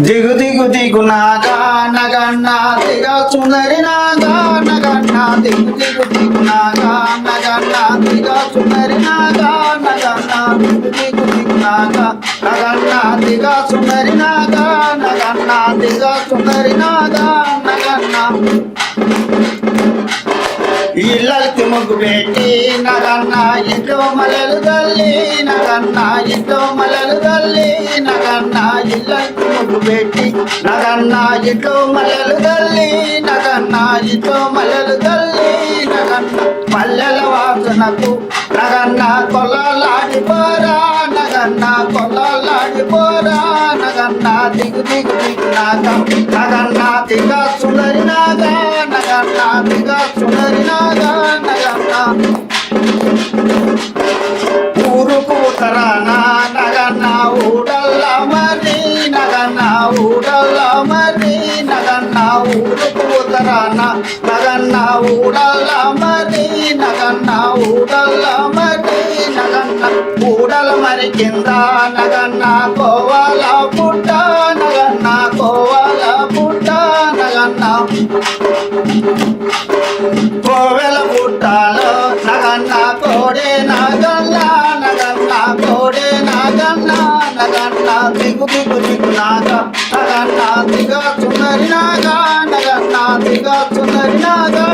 దిగు దిగు దిగు నాగా నగన్న దిగ సుందరి నాగా నగన్న దిగు దిగు దిగు నాగా నగన్న దిగ సుందరి నాగా నగన్న దిగు దిగు దిగు నాగా నగన్న దిగ సుందరి నాగా నగన్న దిగ సుందరి నాగా నగన్న ఇళ్ళకి ముగ్గు పెట్టి నగన్న ఇంట్లో మలలు తల్లి నగన్న ఇంట్లో మలలు తల్లి నగన్న ఇళ్ళకి ముగ్గు పెట్టి నగన్న ఇంట్లో మలలు తల్లి నగన్న ఇంట్లో మలలు తల్లి నగన్న మల్లెల వాసనకు నగన్న కొల్లలాడిపోరా నగన్న కొల్లలాడిపోరా నగన్న దిగు దిగు దిగు నాగ నగన్న దిగ సుందరి నాగా నగన్న దిగ సుందరి నాగా నగన్న ఊరుకు ఉత్తరాన నగన్న ఊడల్ల మరి నగన్న ఊడల్ల మరి నగన్న ఊరుకు ఉత్తరాన నగన్న ఊడల్ల మరి నగన్న ఊడల్ల మరి నగన్న ఊడల మరి కింద నగన్న కోవాల పుట్ట నగన్న కోవాల పుట్ట నగన్న కోవెల పుట్టాలో నగన్న కోడే నగన్న నగన్న కోడే నగన్న నగన్న దిగు దిగు దిగు నాగ నగన్న దిగ చున్నరి నాగ నగన్న దిగ చున్నరి నాగా.